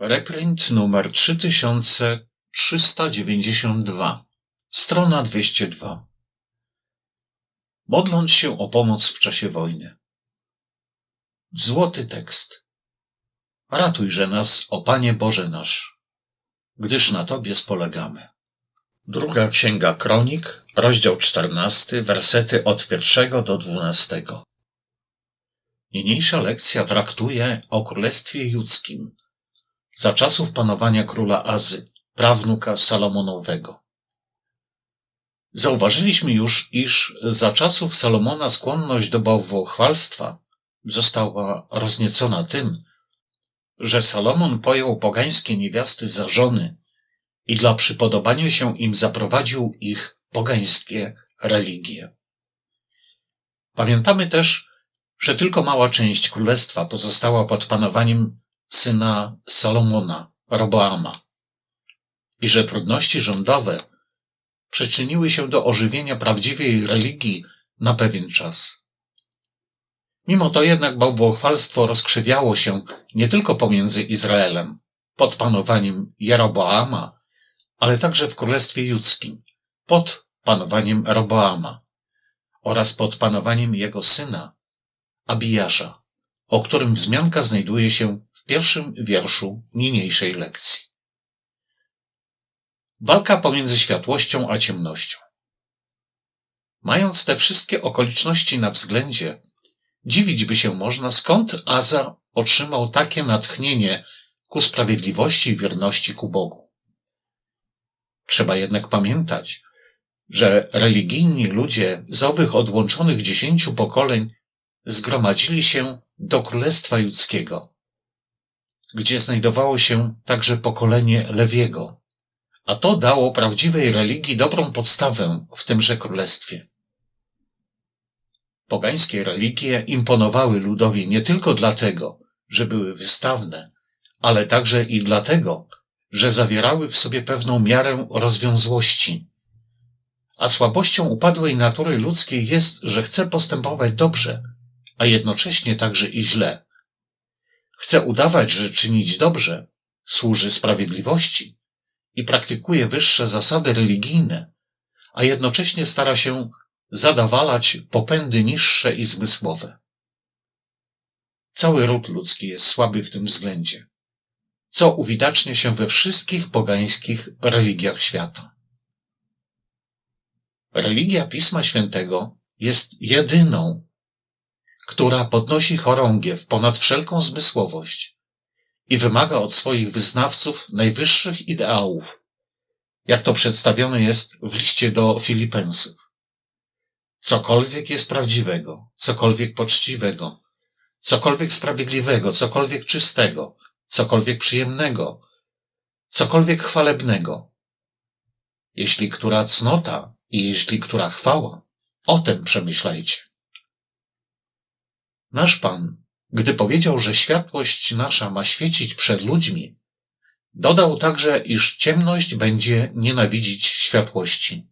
Reprint numer 3392, strona 202. Modląc się o pomoc w czasie wojny. Złoty tekst. Ratujże nas, o Panie Boże nasz, gdyż na Tobie spolegamy. Druga Księga Kronik, rozdział 14, wersety od pierwszego do dwunastego. Niniejsza lekcja traktuje o Królestwie Judzkim, za czasów panowania króla Azy, prawnuka Salomonowego. Zauważyliśmy już, iż za czasów Salomona skłonność do bałwochwalstwa została rozniecona tym, że Salomon pojął pogańskie niewiasty za żony i dla przypodobania się im zaprowadził ich pogańskie religie. Pamiętamy też, że tylko mała część królestwa pozostała pod panowaniem syna Salomona, Roboama, i że trudności rządowe przyczyniły się do ożywienia prawdziwej religii na pewien czas. Mimo to jednak bałwochwalstwo rozkrzywiało się nie tylko pomiędzy Izraelem, pod panowaniem Jeroboama, ale także w Królestwie Judzkim, pod panowaniem Roboama oraz pod panowaniem jego syna, Abijasza, o którym wzmianka znajduje się pierwszym wierszu niniejszej lekcji. Walka pomiędzy światłością a ciemnością. Mając te wszystkie okoliczności na względzie, dziwić by się można, skąd Aza otrzymał takie natchnienie ku sprawiedliwości i wierności ku Bogu. Trzeba jednak pamiętać, że religijni ludzie z owych odłączonych dziesięciu pokoleń zgromadzili się do Królestwa Judzkiego, gdzie znajdowało się także pokolenie Lewiego, a to dało prawdziwej religii dobrą podstawę w tymże królestwie. Pogańskie religie imponowały ludowi nie tylko dlatego, że były wystawne, ale także i dlatego, że zawierały w sobie pewną miarę rozwiązłości. A słabością upadłej natury ludzkiej jest, że chce postępować dobrze, a jednocześnie także i źle. Chce udawać, że czynić dobrze służy sprawiedliwości i praktykuje wyższe zasady religijne, a jednocześnie stara się zadawalać popędy niższe i zmysłowe. Cały ród ludzki jest słaby w tym względzie, co uwidacznia się we wszystkich pogańskich religiach świata. Religia Pisma Świętego jest jedyną która podnosi chorągiew ponad wszelką zmysłowość i wymaga od swoich wyznawców najwyższych ideałów, jak to przedstawione jest w liście do Filipensów. Cokolwiek jest prawdziwego, cokolwiek poczciwego, cokolwiek sprawiedliwego, cokolwiek czystego, cokolwiek przyjemnego, cokolwiek chwalebnego. Jeśli która cnota i jeśli która chwała, o tym przemyślajcie. Nasz Pan, gdy powiedział, że światłość nasza ma świecić przed ludźmi, dodał także, iż ciemność będzie nienawidzić światłości,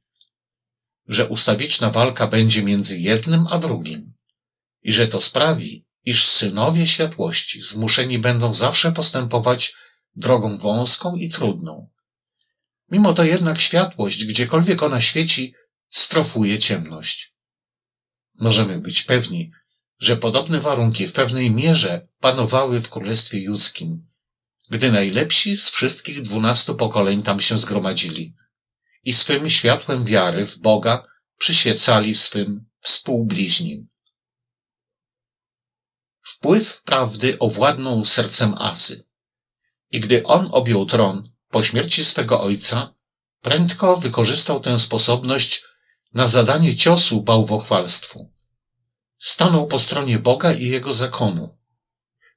że ustawiczna walka będzie między jednym a drugim i że to sprawi, iż synowie światłości zmuszeni będą zawsze postępować drogą wąską i trudną. Mimo to jednak światłość, gdziekolwiek ona świeci, strofuje ciemność. Możemy być pewni, że podobne warunki w pewnej mierze panowały w Królestwie Judzkim, gdy najlepsi z wszystkich dwunastu pokoleń tam się zgromadzili i swym światłem wiary w Boga przyświecali swym współbliźnim. Wpływ prawdy owładnął sercem Asy i gdy on objął tron po śmierci swego ojca, prędko wykorzystał tę sposobność na zadanie ciosu bałwochwalstwu stanął po stronie Boga i jego zakonu,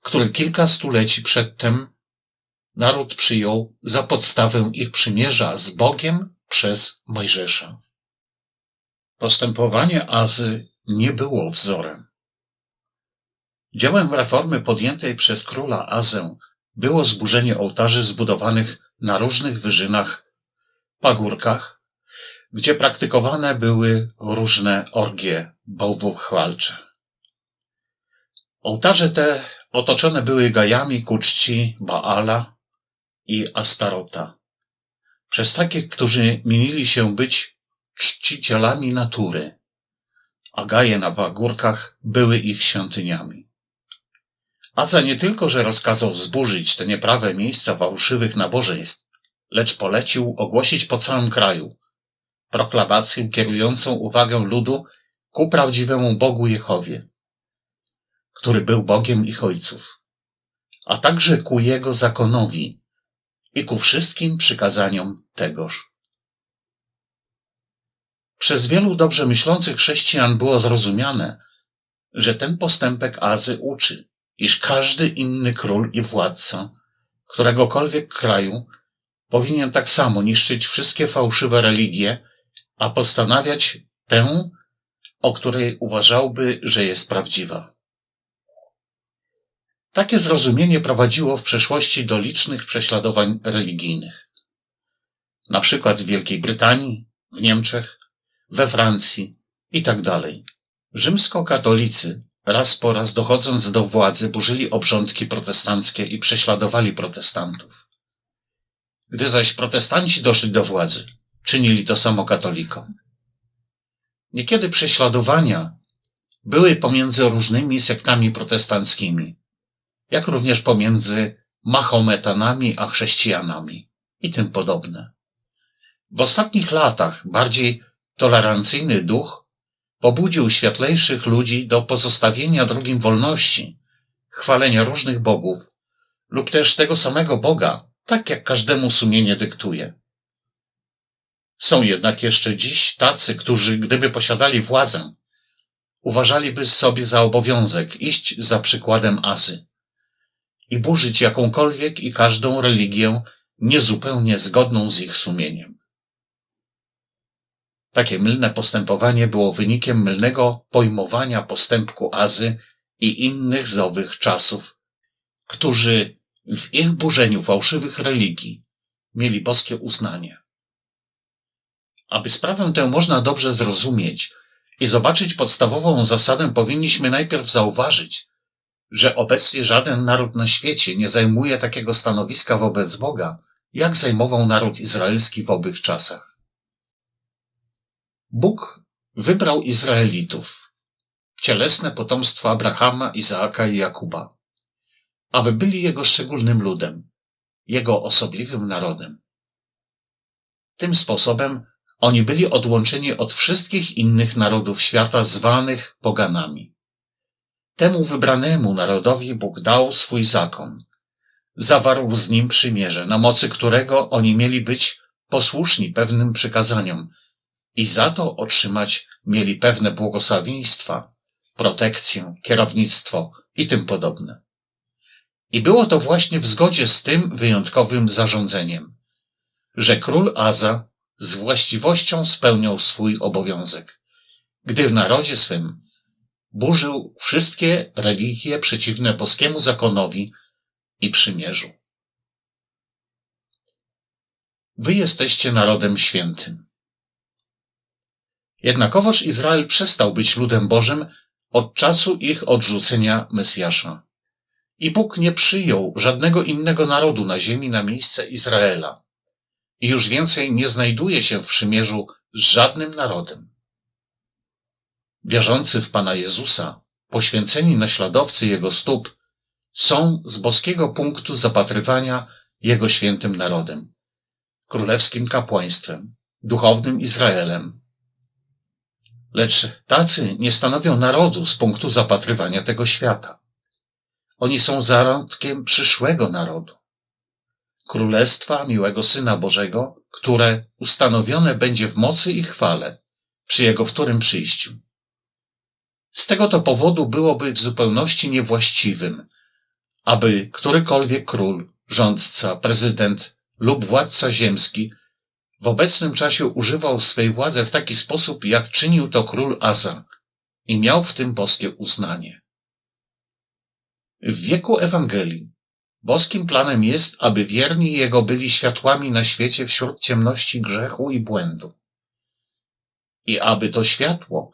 który kilka stuleci przedtem naród przyjął za podstawę ich przymierza z Bogiem przez Mojżesza. Postępowanie Azy nie było wzorem. Dziełem reformy podjętej przez króla Azę było zburzenie ołtarzy zbudowanych na różnych wyżynach, pagórkach gdzie praktykowane były różne orgie bałwochwalcze. Ołtarze te otoczone były gajami ku czci Baala, i Astarota. Przez takich, którzy mienili się być czcicielami natury, a gaje na pagórkach były ich świątyniami. Aza nie tylko, że rozkazał zburzyć te nieprawe miejsca fałszywych nabożeństw, lecz polecił ogłosić po całym kraju proklamację kierującą uwagę ludu ku prawdziwemu Bogu Jehowie, który był Bogiem ich ojców, a także ku Jego zakonowi i ku wszystkim przykazaniom tegoż. Przez wielu dobrze myślących chrześcijan było zrozumiane, że ten postępek Azy uczy, iż każdy inny król i władca któregokolwiek kraju powinien tak samo niszczyć wszystkie fałszywe religie, a postanawiać tę, o której uważałby, że jest prawdziwa. Takie zrozumienie prowadziło w przeszłości do licznych prześladowań religijnych. Na przykład w Wielkiej Brytanii, w Niemczech, we Francji i tak. Rzymskokatolicy raz po raz dochodząc do władzy burzyli obrządki protestanckie i prześladowali protestantów. Gdy zaś protestanci doszli do władzy, czynili to samo katolikom. Niekiedy prześladowania były pomiędzy różnymi sektami protestanckimi, jak również pomiędzy Mahometanami a chrześcijanami i tym podobne. W ostatnich latach bardziej tolerancyjny duch pobudził światlejszych ludzi do pozostawienia drugim wolności, chwalenia różnych bogów lub też tego samego Boga, tak jak każdemu sumienie dyktuje. Są jednak jeszcze dziś tacy, którzy, gdyby posiadali władzę, uważaliby sobie za obowiązek iść za przykładem Asy i burzyć jakąkolwiek i każdą religię niezupełnie zgodną z ich sumieniem. Takie mylne postępowanie było wynikiem mylnego pojmowania postępku Azy i innych z owych czasów, którzy w ich burzeniu fałszywych religii mieli boskie uznanie. Aby sprawę tę można dobrze zrozumieć i zobaczyć podstawową zasadę, powinniśmy najpierw zauważyć, że obecnie żaden naród na świecie nie zajmuje takiego stanowiska wobec Boga, jak zajmował naród izraelski w owych czasach. Bóg wybrał Izraelitów, cielesne potomstwo Abrahama, Izaaka i Jakuba, aby byli jego szczególnym ludem, jego osobliwym narodem. Tym sposobem oni byli odłączeni od wszystkich innych narodów świata zwanych poganami. Temu wybranemu narodowi Bóg dał swój zakon. Zawarł z nim przymierze, na mocy którego oni mieli być posłuszni pewnym przykazaniom i za to otrzymać mieli pewne błogosławieństwa, protekcję, kierownictwo i tym podobne. I było to właśnie w zgodzie z tym wyjątkowym zarządzeniem, że król Aza z właściwością spełniał swój obowiązek, gdy w narodzie swym burzył wszystkie religie przeciwne boskiemu zakonowi i przymierzu. Wy jesteście narodem świętym. Jednakowoż Izrael przestał być ludem Bożym od czasu ich odrzucenia Mesjasza. I Bóg nie przyjął żadnego innego narodu na ziemi na miejsce Izraela. I już więcej nie znajduje się w przymierzu z żadnym narodem. Wierzący w Pana Jezusa, poświęceni naśladowcy Jego stóp, są z boskiego punktu zapatrywania Jego świętym narodem, królewskim kapłaństwem, duchownym Izraelem. Lecz tacy nie stanowią narodu z punktu zapatrywania tego świata. Oni są zarodkiem przyszłego narodu. Królestwa miłego Syna Bożego, które ustanowione będzie w mocy i chwale przy Jego wtórym przyjściu. Z tego to powodu byłoby w zupełności niewłaściwym, aby którykolwiek król, rządca, prezydent lub władca ziemski w obecnym czasie używał swej władzy w taki sposób, jak czynił to król Aza i miał w tym boskie uznanie. W wieku Ewangelii boskim planem jest, aby wierni Jego byli światłami na świecie wśród ciemności grzechu i błędu. I aby to światło,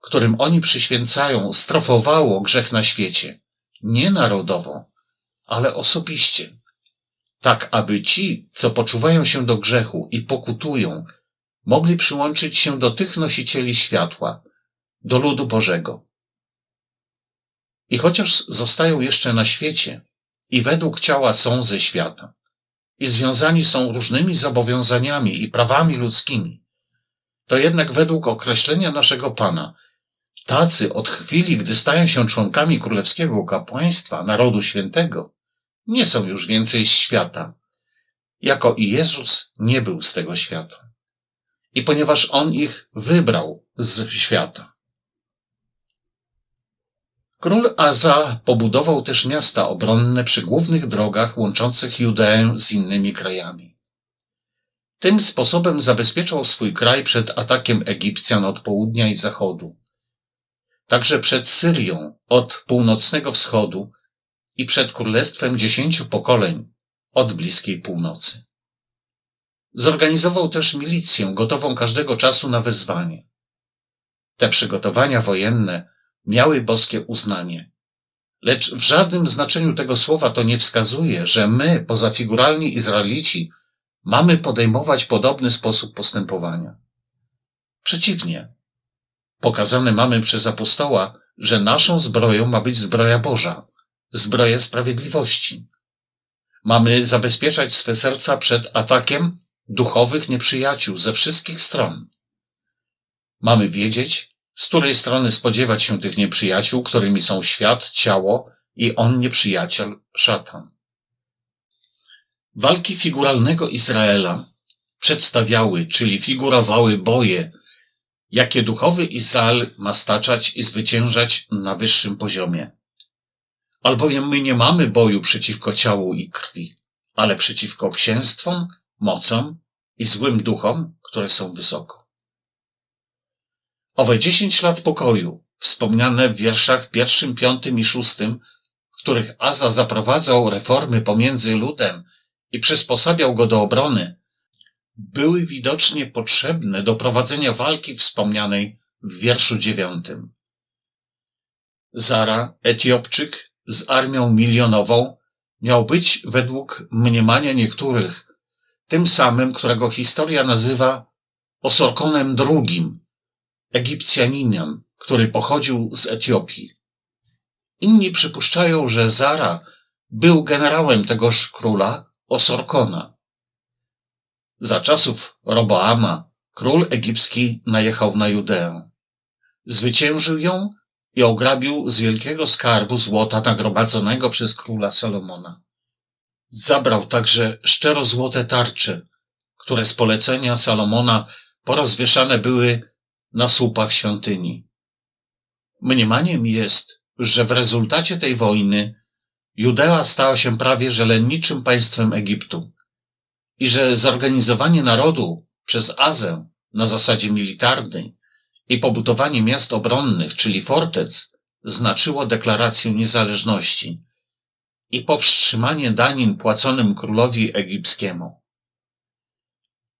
którym oni przyświęcają, strofowało grzech na świecie, nie narodowo, ale osobiście, tak aby ci, co poczuwają się do grzechu i pokutują, mogli przyłączyć się do tych nosicieli światła, do ludu Bożego. I chociaż zostają jeszcze na świecie i według ciała są ze świata i związani są różnymi zobowiązaniami i prawami ludzkimi, to jednak według określenia naszego Pana, tacy od chwili, gdy stają się członkami królewskiego kapłaństwa, narodu świętego, nie są już więcej świata, jako i Jezus nie był z tego świata. I ponieważ On ich wybrał z świata. Król Aza pobudował też miasta obronne przy głównych drogach łączących Judeę z innymi krajami. Tym sposobem zabezpieczał swój kraj przed atakiem Egipcjan od południa i zachodu, także przed Syrią od północnego wschodu i przed królestwem dziesięciu pokoleń od bliskiej północy. Zorganizował też milicję gotową każdego czasu na wezwanie. Te przygotowania wojenne miały boskie uznanie. Lecz w żadnym znaczeniu tego słowa to nie wskazuje, że my, poza figuralni Izraelici, mamy podejmować podobny sposób postępowania. Przeciwnie, pokazane mamy przez apostoła, że naszą zbroją ma być zbroja Boża, zbroja sprawiedliwości. Mamy zabezpieczać swe serca przed atakiem duchowych nieprzyjaciół ze wszystkich stron. Mamy wiedzieć, z której strony spodziewać się tych nieprzyjaciół, którymi są świat, ciało i on nieprzyjaciel, szatan. Walki figuralnego Izraela przedstawiały, czyli figurowały boje, jakie duchowy Izrael ma staczać i zwyciężać na wyższym poziomie. Albowiem my nie mamy boju przeciwko ciału i krwi, ale przeciwko księstwom, mocom i złym duchom, które są wysoko. Owe dziesięć lat pokoju, wspomniane w wierszach pierwszym, piątym i szóstym, w których Aza zaprowadzał reformy pomiędzy ludem i przysposabiał go do obrony, były widocznie potrzebne do prowadzenia walki wspomnianej w wierszu dziewiątym. Zara, Etiopczyk z armią milionową, miał być według mniemania niektórych tym samym, którego historia nazywa Osorkonem II, Egipcjaninem, który pochodził z Etiopii. Inni przypuszczają, że Zara był generałem tegoż króla Osorkona. Za czasów Roboama król egipski najechał na Judeę. Zwyciężył ją i ograbił z wielkiego skarbu złota nagromadzonego przez króla Salomona. Zabrał także szczerozłote tarcze, które z polecenia Salomona porozwieszane były na słupach świątyni. Mniemaniem jest, że w rezultacie tej wojny Judea stała się prawie żelenniczym państwem Egiptu i że zorganizowanie narodu przez Azę na zasadzie militarnej i pobudowanie miast obronnych, czyli fortec, znaczyło deklarację niezależności i powstrzymanie danin płaconym królowi egipskiemu.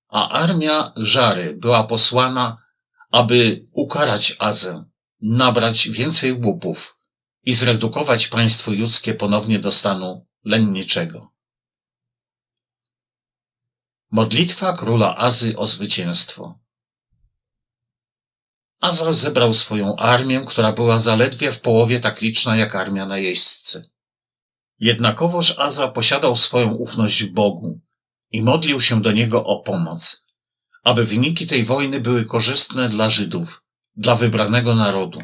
A armia Żary była posłana, aby ukarać Azę, nabrać więcej łupów i zredukować państwo judzkie ponownie do stanu lenniczego. Modlitwa króla Azy o zwycięstwo. Azra zebrał swoją armię, która była zaledwie w połowie tak liczna jak armia najeźdźcy. Jednakowoż Aza posiadał swoją ufność w Bogu i modlił się do niego o pomoc, aby wyniki tej wojny były korzystne dla Żydów, dla wybranego narodu.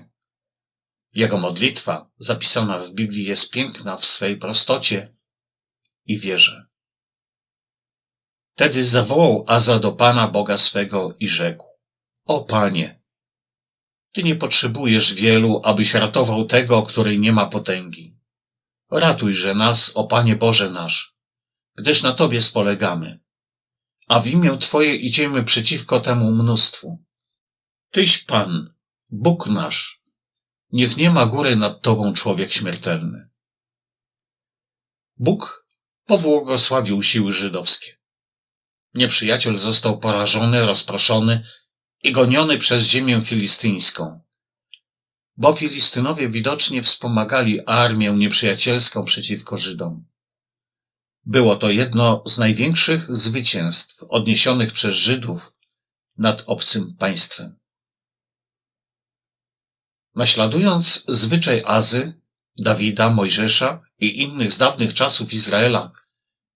Jego modlitwa, zapisana w Biblii, jest piękna w swej prostocie i wierze. Wtedy zawołał Aza do Pana Boga swego i rzekł: O Panie, Ty nie potrzebujesz wielu, abyś ratował tego, który nie ma potęgi. Ratujże nas, o Panie Boże nasz, gdyż na Tobie spolegamy, a w imię Twoje idziemy przeciwko temu mnóstwu. Tyś Pan, Bóg nasz, niech nie ma góry nad Tobą człowiek śmiertelny. Bóg pobłogosławił siły żydowskie. Nieprzyjaciel został porażony, rozproszony i goniony przez ziemię filistyńską, bo Filistynowie widocznie wspomagali armię nieprzyjacielską przeciwko Żydom. Było to jedno z największych zwycięstw odniesionych przez Żydów nad obcym państwem. Naśladując zwyczaj Azy, Dawida, Mojżesza i innych z dawnych czasów Izraela,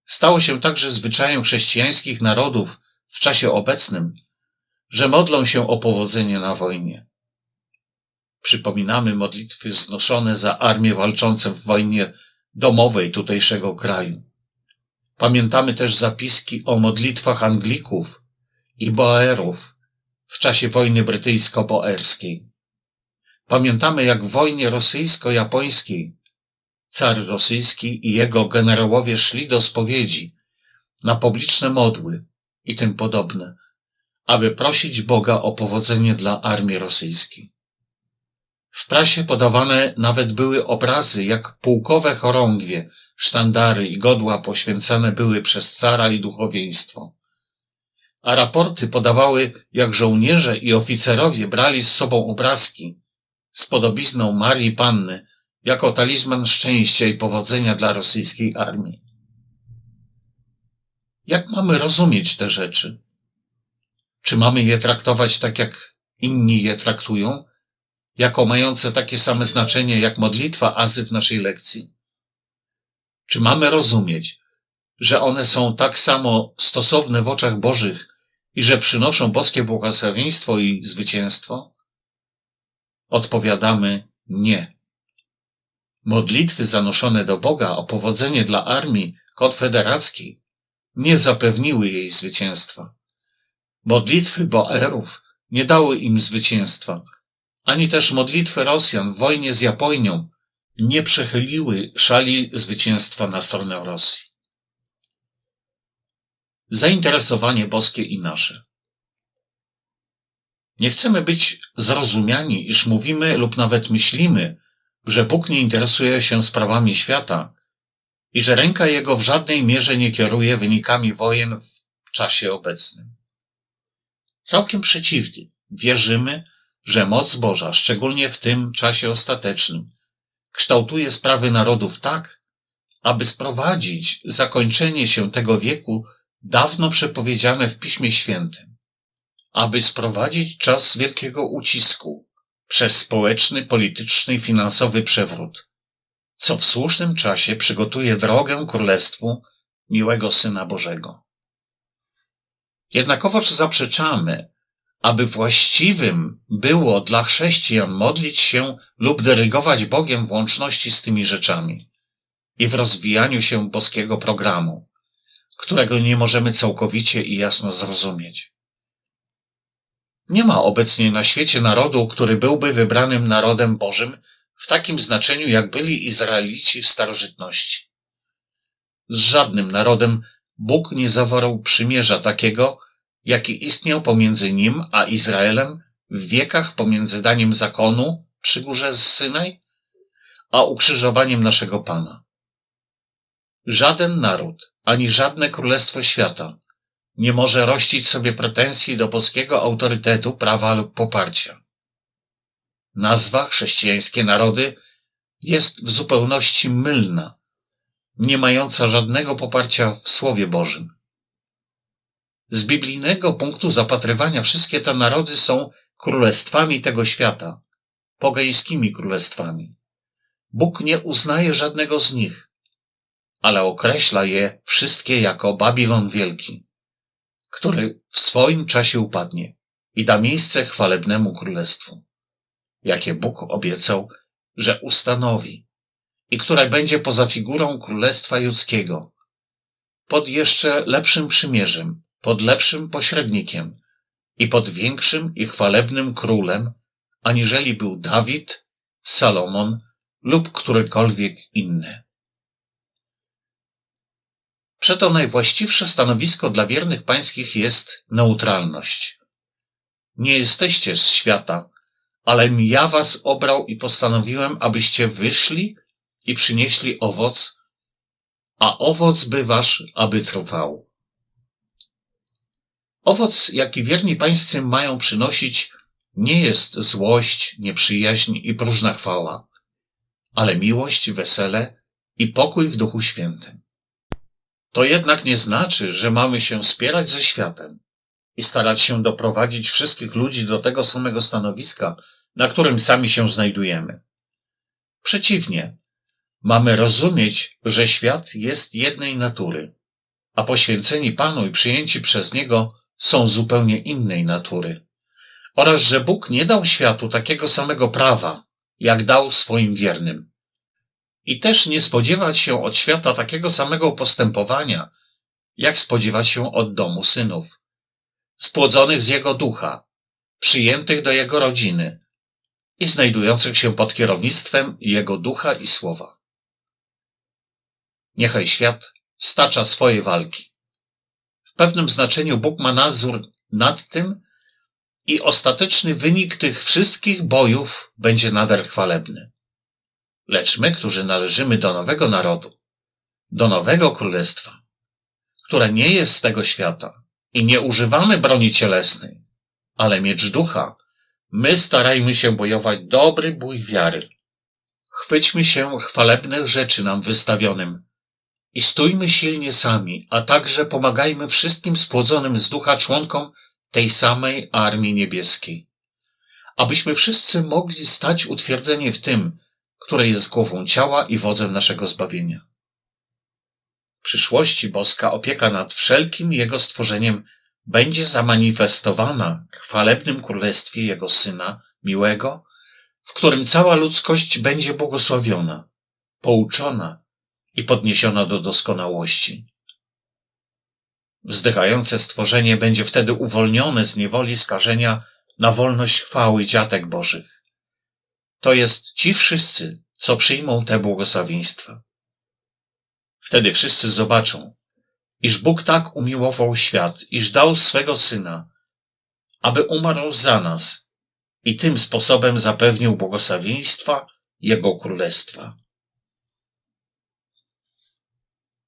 stało się także zwyczajem chrześcijańskich narodów w czasie obecnym, że modlą się o powodzenie na wojnie. Przypominamy modlitwy znoszone za armię walczące w wojnie domowej tutejszego kraju. Pamiętamy też zapiski o modlitwach Anglików i Boerów w czasie wojny brytyjsko-boerskiej. Pamiętamy, jak w wojnie rosyjsko-japońskiej car rosyjski i jego generałowie szli do spowiedzi na publiczne modły i tym podobne, aby prosić Boga o powodzenie dla armii rosyjskiej. W prasie podawane nawet były obrazy, jak pułkowe chorągwie, sztandary i godła poświęcane były przez cara i duchowieństwo. A raporty podawały, jak żołnierze i oficerowie brali z sobą obrazki z podobizną Marii Panny jako talizman szczęścia i powodzenia dla rosyjskiej armii. Jak mamy rozumieć te rzeczy? Czy mamy je traktować tak, jak inni je traktują, jako mające takie same znaczenie jak modlitwa azy w naszej lekcji? Czy mamy rozumieć, że one są tak samo stosowne w oczach Bożych i że przynoszą boskie błogosławieństwo i zwycięstwo? Odpowiadamy nie. Modlitwy zanoszone do Boga o powodzenie dla armii konfederackiej nie zapewniły jej zwycięstwa. Modlitwy Boerów nie dały im zwycięstwa, ani też modlitwy Rosjan w wojnie z Japonią nie przechyliły szali zwycięstwa na stronę Rosji. Zainteresowanie boskie i nasze. Nie chcemy być zrozumiani, iż mówimy lub nawet myślimy, że Bóg nie interesuje się sprawami świata i że ręka Jego w żadnej mierze nie kieruje wynikami wojen w czasie obecnym. Całkiem przeciwnie, wierzymy, że moc Boża, szczególnie w tym czasie ostatecznym, kształtuje sprawy narodów tak, aby sprowadzić zakończenie się tego wieku dawno przepowiedziane w Piśmie Świętym, aby sprowadzić czas wielkiego ucisku, przez społeczny, polityczny i finansowy przewrót, co w słusznym czasie przygotuje drogę królestwu miłego Syna Bożego. Jednakowoż zaprzeczamy, aby właściwym było dla chrześcijan modlić się lub dyrygować Bogiem w łączności z tymi rzeczami i w rozwijaniu się boskiego programu, którego nie możemy całkowicie i jasno zrozumieć. Nie ma obecnie na świecie narodu, który byłby wybranym narodem Bożym w takim znaczeniu, jak byli Izraelici w starożytności. Z żadnym narodem Bóg nie zawarł przymierza takiego, jaki istniał pomiędzy nim a Izraelem w wiekach pomiędzy daniem zakonu przy górze z Synaj, a ukrzyżowaniem naszego Pana. Żaden naród, ani żadne królestwo świata nie może rościć sobie pretensji do polskiego autorytetu, prawa lub poparcia. Nazwa chrześcijańskie narody jest w zupełności mylna, nie mająca żadnego poparcia w Słowie Bożym. Z biblijnego punktu zapatrywania wszystkie te narody są królestwami tego świata, pogańskimi królestwami. Bóg nie uznaje żadnego z nich, ale określa je wszystkie jako Babilon Wielki który w swoim czasie upadnie i da miejsce chwalebnemu królestwu, jakie Bóg obiecał, że ustanowi i które będzie poza figurą królestwa judzkiego, pod jeszcze lepszym przymierzem, pod lepszym pośrednikiem i pod większym i chwalebnym królem, aniżeli był Dawid, Salomon lub którykolwiek inny. Przeto najwłaściwsze stanowisko dla wiernych pańskich jest neutralność. Nie jesteście z świata, ale ja was obrał i postanowiłem, abyście wyszli i przynieśli owoc, a owoc by wasz, aby trwał. Owoc, jaki wierni pańscy mają przynosić, nie jest złość, nieprzyjaźń i próżna chwała, ale miłość, wesele i pokój w Duchu Świętym. To jednak nie znaczy, że mamy się spierać ze światem i starać się doprowadzić wszystkich ludzi do tego samego stanowiska, na którym sami się znajdujemy. Przeciwnie, mamy rozumieć, że świat jest jednej natury, a poświęceni Panu i przyjęci przez Niego są zupełnie innej natury. Oraz, że Bóg nie dał światu takiego samego prawa, jak dał swoim wiernym. I też nie spodziewać się od świata takiego samego postępowania, jak spodziewać się od domu synów, spłodzonych z jego ducha, przyjętych do jego rodziny i znajdujących się pod kierownictwem jego ducha i słowa. Niechaj świat stacza swoje walki. Pewnym znaczeniu Bóg ma nadzór nad tym i ostateczny wynik tych wszystkich bojów będzie nader chwalebny. Lecz my, którzy należymy do nowego narodu, do nowego królestwa, które nie jest z tego świata i nie używamy broni cielesnej, ale miecz ducha, my starajmy się bojować dobry bój wiary. Chwyćmy się chwalebnych rzeczy nam wystawionym i stójmy silnie sami, a także pomagajmy wszystkim spłodzonym z ducha członkom tej samej Armii Niebieskiej. Abyśmy wszyscy mogli stać utwierdzenie w tym, które jest głową ciała i wodzem naszego zbawienia. W przyszłości boska opieka nad wszelkim Jego stworzeniem będzie zamanifestowana w chwalebnym królestwie Jego Syna, miłego, w którym cała ludzkość będzie błogosławiona, pouczona i podniesiona do doskonałości. Wzdychające stworzenie będzie wtedy uwolnione z niewoli skażenia na wolność chwały dziatek Bożych. To jest ci wszyscy, co przyjmą te błogosławieństwa. Wtedy wszyscy zobaczą, iż Bóg tak umiłował świat, iż dał swego Syna, aby umarł za nas i tym sposobem zapewnił błogosławieństwa Jego Królestwa.